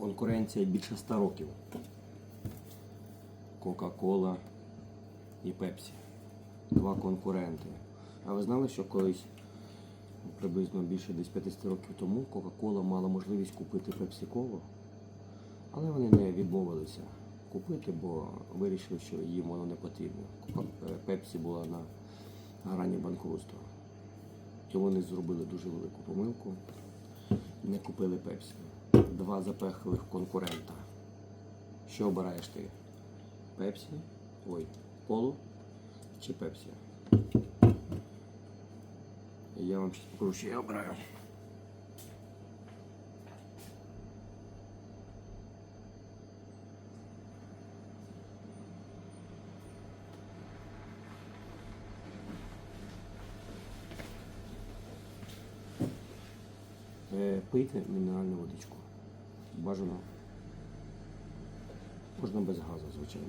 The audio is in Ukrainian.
конкуренція більше 100 років. Кока-Кола і Пепсі. Два конкуренти. А ви знали, що колись приблизно більше десь 50 років тому Кока-Кола мала можливість купити Пепсі-Колу, але вони не відмовилися купити, бо вирішили, що їм воно не потрібно. Е, Пепсі була на грані банкрутства. І вони зробили дуже велику помилку. Не купили Пепсі. Два запехливих конкурента. Що обираєш ти? Пепсі? Ой, колу чи Пепсі? Я вам зараз покажу, що я обираю. Е, Пийте мінеральну водичку. Бажано. Можна без газу, звичайно.